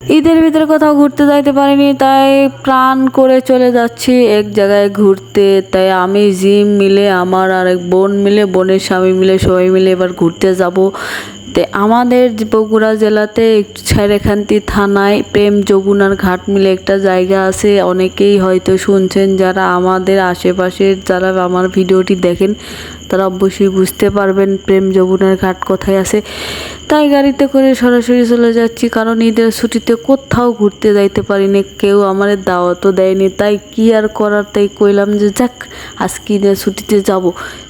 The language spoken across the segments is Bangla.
ঈদের ভিতরে কোথাও ঘুরতে যাইতে পারিনি, তাই প্রাণ করে চলে যাচ্ছি এক জায়গায় ঘুরতে। তাই আমি, জিম মিলে, আমার আর এক বোন মিলে, বোনের স্বামী মিলে, সবাই মিলে এবার ঘুরতে যাব। তে আমাদের বগুড়া জেলাতে ছেড়েখান্তি থানায় প্রেম যমুনার ঘাট মিলে একটা জায়গা আছে, অনেকেই হয়তো শুনছেন যারা আমাদের আশেপাশের যারা আমার ভিডিওটি দেখেন, তারা অবশ্যই বুঝতে পারবেন প্রেম যমুনার ঘাট কোথায় আছে। তাই গাড়িতে করে সরাসরি চলে যাচ্ছি, কারণ ঈদের ছুটিতে কোথাও ঘুরতে যাইতে পারিনি, কেউ আমাদের দাওয়াতও দেয়নি, তাই কি আর করার তাই কইলাম যে যাক, আজকে ঈদের ছুটিতে যাব।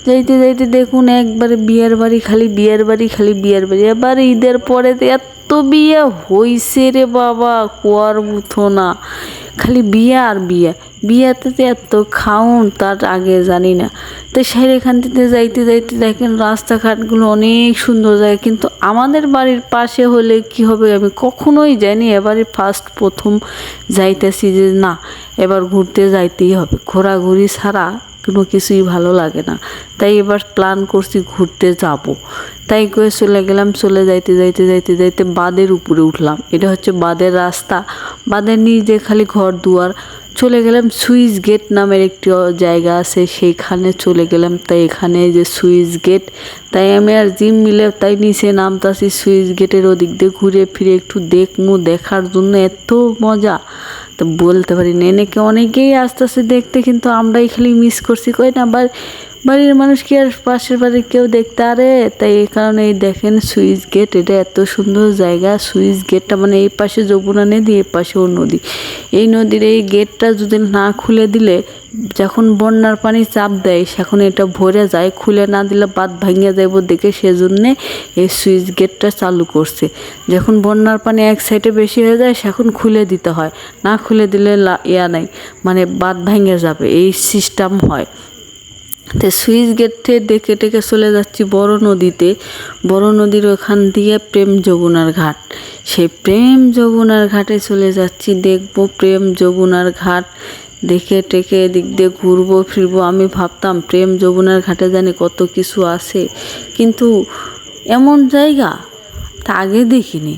যাইতে যাইতে দেখুন একবারে বিয়ের বাড়ি খালি, বিয়ের বাড়ি খালি, বিয়ের বাড়ি। এবার ঈদের পরে এত বিয়ে হইছে রে বাবা, কুয়ার মতো না। খালি বিয়ে আর বিয়ে। বিয়েতে তো এত খাউন, তার আগে জানি না। তো সেখান থেকে যাইতে যাইতে দেখেন রাস্তাঘাটগুলো অনেক সুন্দর যায় কিন্তু আমাদের বাড়ির পাশে হলে কি হবে আমি কখনোই জানি এবারে ফার্স্ট প্রথম যাইতেছি যে না, এবার ঘুরতে যাইতেই হবে। ঘোরাঘুরি ছাড়া কোনো কিছুই ভালো লাগে না। তাই এবার প্ল্যান করছি ঘুরতে যাব। তাই করে চলে গেলাম, চলে যাইতে যাইতে যাইতে যাইতে বাদের উপরে উঠলাম। এটা হচ্ছে বাদের রাস্তা। বাদের নিচে খালি ঘর দুয়ার। চলে গেলাম সুইস গেট নামের একটি জায়গা আছে সেইখানে চলে গেলাম। তাই এখানে যে সুইস গেট, তাই আমি আর জিম মিলে তাই নিচে নামতাছি সুইস গেটের ওদিক দিয়ে ঘুরে ফিরে একটু দেখমু, দেখার জন্য এত মজা। তো বলতে পারি না, এনেকে অনেকেই আস্তে আস্তে দেখতে, কিন্তু আমরাই খালি মিস করছি, কই না? বা বাড়ির মানুষ কি আর পাশের বাড়ির কেউ দেখতে আরে? তাই এই কারণে এই দেখেন সুইচ গেট, এটা এত সুন্দর জায়গা। সুইচ গেটটা মানে এই পাশে যমুনা নদী, এই পাশেও নদী। এই নদীর এই গেটটা যদি না খুলে দিলে, যখন বন্যার পানি চাপ দেয়, সেখন এটা ভরে যায়। খুলে না দিলে বাদ ভাঙিয়ে যাইব দেখে সেজন্যে এই সুইচ গেটটা চালু করছে। যখন বন্যার পানি এক সাইডে বেশি হয়ে যায়, সেখন খুলে দিতে হয়। না খুলে দিলে ইয়া নাই। মানে বাদ ভেঙে যাবে। এই সিস্টেম হয়। তো সুইচ গেট থেকে ডেকে ডেকে চলে যাচ্ছি বড় নদীতে। বড় নদীর ওখান দিয়ে প্রেম যমুনার ঘাট। সেই প্রেম যমুনার ঘাটে চলে যাচ্ছি। দেখব প্রেম যমুনার ঘাট। দেখে টেকে এদিক দিয়ে ঘুরবো, ফিরবো। আমি ভাবতাম প্রেম যমুনার ঘাটে জানি কত কিছু আছে। কিন্তু এমন জায়গা তা আগে দেখিনি।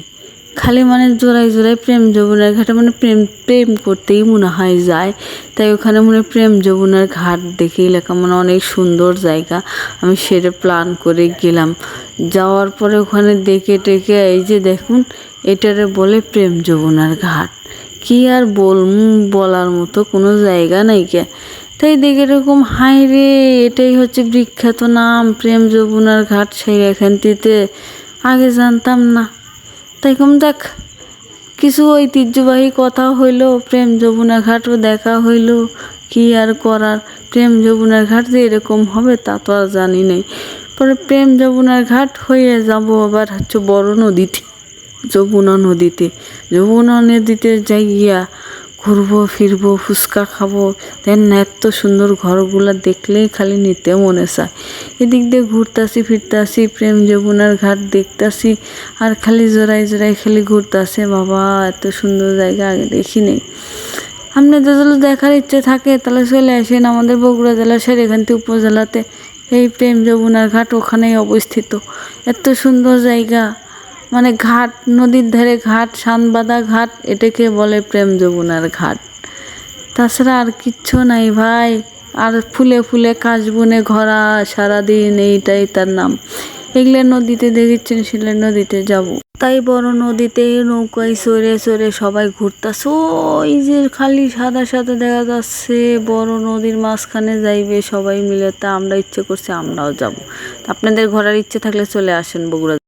খালি মানে জোড়ায় জোড়ায় প্রেম যমুনার ঘাটে মানে প্রেম প্রেম করতেই মনে হয় যায়। তাই ওখানে মনে প্রেম যমুনার ঘাট দেখেই লেখা মানে অনেক সুন্দর জায়গা। আমি সেটা প্ল্যান করে গেলাম। যাওয়ার পরে ওখানে দেখে টেকে এই যে দেখুন, এটারে বলে প্রেম যমুনার ঘাট। কি আর বল বলার মতো কোনো জায়গা নাই কে। তাই দেখে এরকম হাই রে, এটাই হচ্ছে বিখ্যাত নাম, প্রেম যমুনার ঘাট সেই এখানটিতে। আগে জানতাম না। তাই কম দেখ। কিছু ঐতিহ্যবাহী কথা হইল, প্রেম যমুনা ঘাটও দেখা হইল। কি আর করার? প্রেম যমুনার ঘাট যে এরকম হবে তা তো আর জানি নাই। পরে প্রেম যমুনার ঘাট হয়ে যাব আবার হচ্ছে বড় নদীতে, যমুনা নদীতে। যমুনা নদীতে যাইয়া ঘুরবো, ফিরবো, ফুচকা খাব। দেন না এত সুন্দর ঘরগুলা দেখলেই খালি নিতে মনে চায়। এদিক দিয়ে ঘুরতাছি, ফিরতাছি, প্রেম যমুনার ঘাট দেখতাছি, আর খালি জোড়ায় জোড়ায় খালি ঘুরতাছে। বাবা, এত সুন্দর জায়গা, আগে দেখি দেখিনি আপনাদের যদি দেখার ইচ্ছে থাকে, তাহলে চলে আসেন আমাদের বগুড়া জেলার সেরেখান্তি উপজেলাতে। এই প্রেম যমুনার ঘাট ওখানেই অবস্থিত। এত সুন্দর জায়গা। মানে ঘাট, নদীর ধারে ঘাট, সানবাদা ঘাট, এটাকে বলে প্রেম যমুনার ঘাট। তাছাড়া আর কিচ্ছু নাই ভাই। আর ফুলে ফুলে কাশবনে ঘোরা সারাদিন, এইটাই তার নাম। এগুলো নদীতে দেখেছেন শিলের নদীতে যাব। তাই বড় নদীতে নৌকায় চড়ে চড়ে সবাই ঘুরতাছে। ওই যে খালি সাদা সাদা দেখা যাচ্ছে, বড় নদীর মাঝখানে যাইবে সবাই মিলে। তা আমরা ইচ্ছে করছি আমরাও যাব। আপনাদের ঘোরার ইচ্ছে থাকলে চলে আসেন বগুড়া